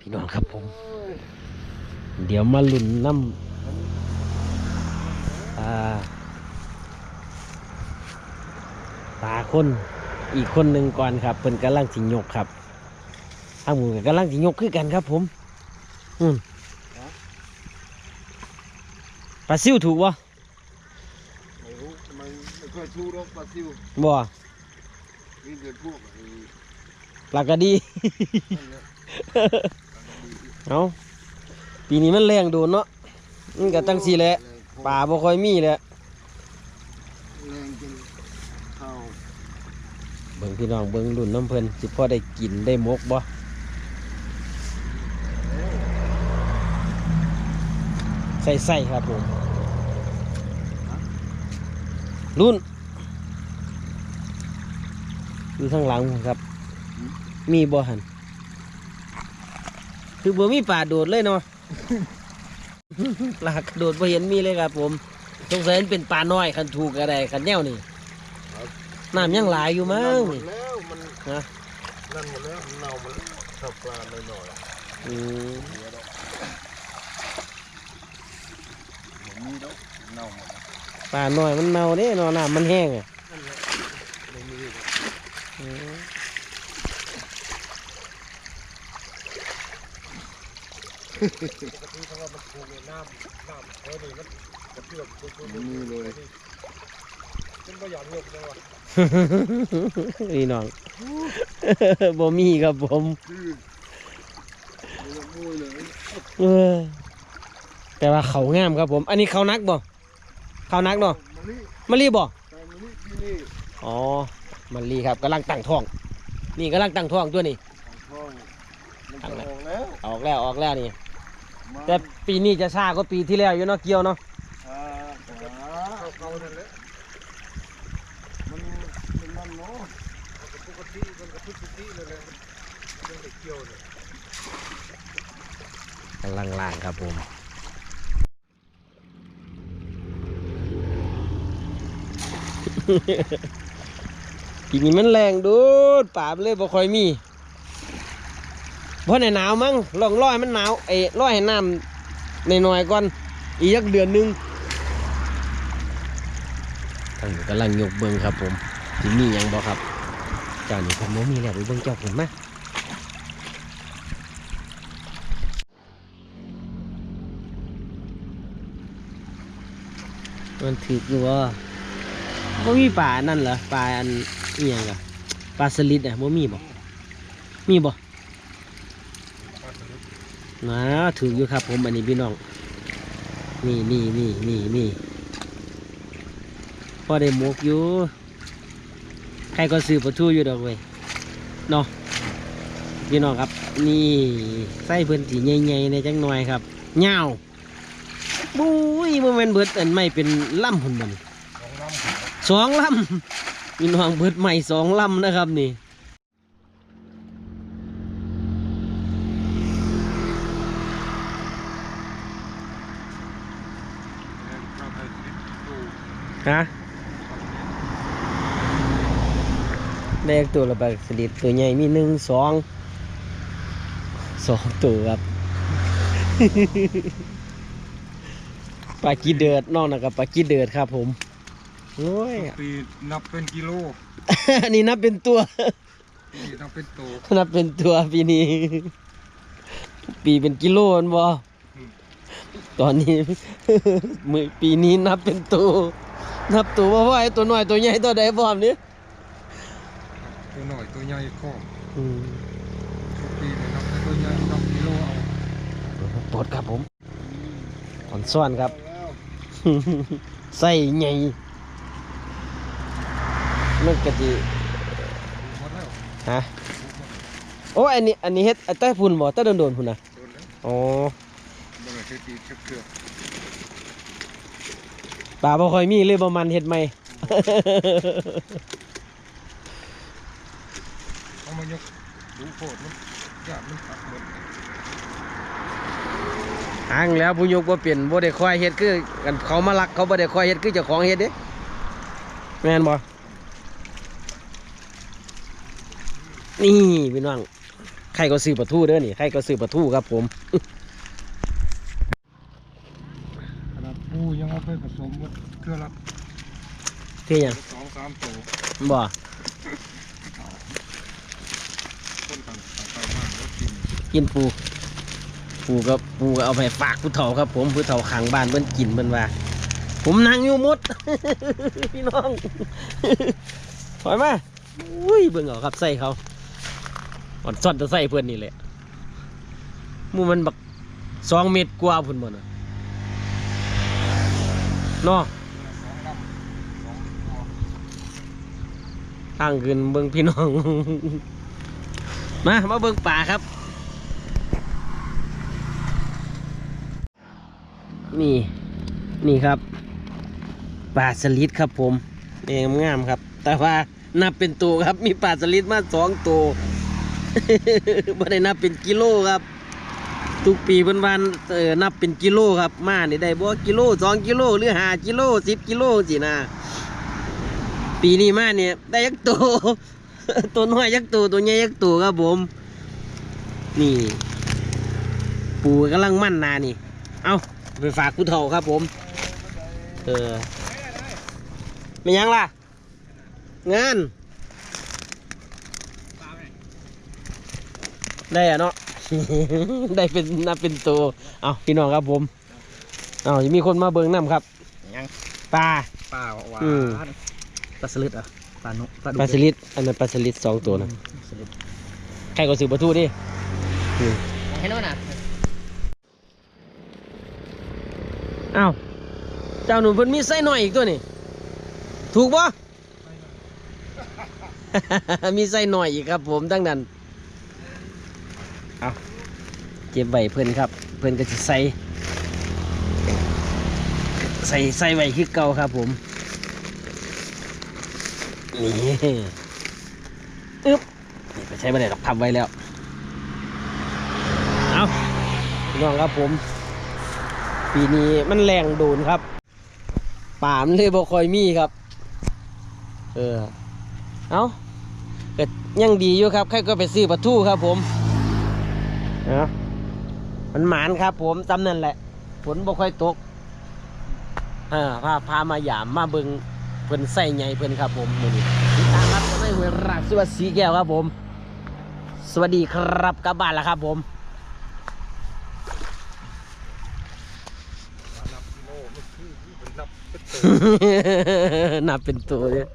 พี่น้องครับผม เดี๋ยวมาลุ่นน้ำตาตาคนอีกคนหนึ่งก่อนครับเป็นกำลังสิยกครับทางหมูก็กำลังสิยกคือกันครับ ผมอืมปลาซิวถูกวะไม่รู้มันไม่ค่อยชูรกปลาซิวบ่มีแต่พวกไอ้ปลากระดีนั่นแหละ เอาปีนี้มันแรงโดนเนาะมันก็ตั้งสี่แหละป่าบ่ค่อยมีแหละแรงจนเข้าเบิ่งพี่น้องเบิ่งรุ่นน้ำเพิ่นสิพอได้กินได้หมกบ่ใส่ใส่ครับผมรุ่นอยู่ข้างหลังผมครับ มีบ่หัน คือบ่มีป่าโดดเลยเนาะ ปลากระโดดบ่เห็นมีเลยครับ ผมสงสัยมันเป็นปลาน้อยคันถูกก็ได้คันแนวนี่น้ำยังหลายอยู่มั้งหมดแล้วมันฮะ นั่นหมดแล้วมันเน่าหมดแล้วถ้าปลาหน่อยอืมๆเสียแล้วผมมีแล้วเน่าหมดแล้วปลาน้อยมันเน่าเด้เนาะน้ำมันแห้งอะ นั่นแหละไม่มีแล้ว อืม ปกติถ้าว่ามันถูกในน้ำน้ำเออนี่มันกระเพื่อมไม่มีเลยฉันก็อยากยกเลยว่ะพี่น้องบ่มีครับผมคือไม่ต้องมุ้ยเลยเออแต่ว่าเขางามครับผม อันนี้เขานักบ่เขานักเนาะมะลิมะลีบ่แต่มะลิที่นี่อ๋อมะลีครับกำลังตั้งท้อง นี่กำลังตั้งท้องตัวนี้ทองมันจะออกแล้วออกแล้วออกแล้วนี่มัน แต่ปีนี้จะช้ากว่าปีที่แล้วอยู่เนาะเกี่ยวเนาะอ่าขาเก่าๆนั่นแหละมันเป็นนั่นเนาะปกติมันกระทุกปกติเลยแหละมันยังได้เกี่ยวเลยกำลังล่างครับผมปีนี้มันแรงดูดป่ามันเลยบ่ค่อยมี เพราะในหนาวมั้งลองร้อยมันหนาวไอ้ร้อยให้น้ำในหน่อยก่อน อีกสักเดือนหนึงทางนี้กำลังยกเบิ้งครับผมที่มีหยังบ่ครับเจ้านี่ผมบ่มีแล้วไปเบิ้งเจ้าผมมามันถืออยู่ว่าบ่มีป่าอันนั่นเหรอป่าอันเอียงอะปลาสลิดอะบ่มีบ่มีบ่ นะถืออยู่ครับ ผมอันนี้พี่น้อง นี่นี่นี่นี่นี่พอได้หมกอยู่ใครก็ซื้อปลาทูอยู่ดอกเว้ยเนาะพี่น้องครับ นี่ไส้เพิ่นสีใหญ่ๆในจังหน่อยครับเงาบุ้ยมันเป็นเบิดอันไม่เป็นล่ำหุ่นมันของน้ำขาดสองลำพี่น้องเบิดใหม่สองลำนะครับนี่ ข้าวไทยติดตู้ ฮะแรกตัวละบาสลิดตัวใหญ่มีหนึ่งสองสองตัวครับปลากีเดือดนอกนะครับปลากีเดือดครับผมโอ้ยปีนับเป็นกิโลอันนี้นับเป็นตัวปีนับเป็นโตนับเป็นตัวปีนี้ ปีเป็นกิโลนบ่ตอนนี้มือปีนี้นับเป็นตัว นับตัวว่าว่าไอ้ตัวน้อยตัวใหญ่ตัวใดพร้อมนี้ตัวหน่อยตัวใหญ่ข้ออืมทุกปีเนี่ยนับแต่ตัวใหญ่นับกิโลเอาปลดครับผมถอนซ่อนครับแล้วใส่ใหญ่มันกะจิหมดแล้วฮะโอ้อันนี้อันนี้เฮ็ดไอ้ใต้พุ่นบ่ใต้โดนๆพุ่นนะโดนแล้วอ๋อ บ่ได้เคยตีชักเกือบ ปลาบ่ค่อยมีเลยบ่มันเฮ็ดใหม่เอามายกดูโคตรมันจาดมันตัดหมดหางแล้วผู้ยกบ่เป็นบ่ได้คอยเฮ็ดคือกันเขามาลักเขาบ่ได้คอยเฮ็ดคือเจ้าของเฮ็ดเด้แม่นบ่นี่พี่น้องใครก็ซื้อปลาทูเด้อนี่ใครก็ซื้อปลาทูครับผม ขนาด ปูยังเอาไปผสมกับเครื่องละเที่ยังสองสามตัวบ่คนต่างต่างมากแล้วกินกินปูปูก็ปูก็เอาไปฝากผู้เฒ่าครับผมผู้เฒ่าขังบ้านเพิ่นกินเพิ่นว่า ผมนั่งอยู่หมด พี่น้องถอยมาอุ้ยเบิ่งเอาครับใส่เขาอ่อนซ่อนจะใส่เพื่อนนี่แหละหมูมันบักสองเมตรกว่าพุ่นหมดน่ะ เนาะสองตัวทางขึ้นเบิ่งพี่น้อง มา มาเบิ่งป่าครับ นี่ นี่ครับปลาสลิดครับผมเองงามครับ แต่ว่านับเป็นตัวครับ มีปลาสลิดมาสองตัวไม่ได้นับเป็นกิโลครับ ทุกปีเพิ่นวันเออนับเป็นกิโลครับ มานี่ได้บ่กิโลสองกิโลหรือห้ากิโลสิบกิโลสินะปีนี้มาเนี่ยได้ยักตัวตัวน้อยยักตัวตัวใหญ่ยักตัวครับผม นี่ ปูกำลังมั่นนานี่ เอาไปฝากผู้เฒ่าครับผม เออไม่ยังล่ะ งาน ได้อะเนาะ ได้เป็นนับเป็นตัวเอาพี่น้องครับผมเอาจะมีคนมาเบิ่งน้ำครับยังปลาปลาหวาอืมนปลาสลิดเหรอะปลาโนปลาดุปลาสลิดอันนั้นปลาสลิดสองตัวนะสลิดใครก็ซื้อปลาทูดิให้โน่นน่ะอ้าวเจ้าหนุ่มเพิ่นมีไส้หน่อยอีกตัวนี่ถูกปะมีไส้หน่อยอีกครับผมตั้งนั้นเอา เก็บใบเพิ่อนครับ เพิ่อนก็จะใส่ใส่ใส่ไว้คือเก่าครับผมนี่อึ๊บนี่ไปใช้ไม่ได้หรอกพับไว้แล้วเอาพี่น้องครับผม ปีนี้มันแรงโดนครับป่ามันเลยบ่คอยมีครับ เออเอาก็ยังดีอยู่ครับใครก็ไปซื้อปลาทูครับผมเนาะ มันหมานครับ ผมจำนั่นแหละฝนบ่ค่อยตกเออพาพามาหยามมาเบิงเพิ่นใส่ใหญ่เพิ่นครับ ผมมื้อนี้ติดตามครับในห้วยรักสวัสดีแก้วครับผม สวัสดีครับกลับบ้านแล้วครับผมนับกิโลไม่คือเป็นนับเป็นตัวนับเป็นตัวเนี่ย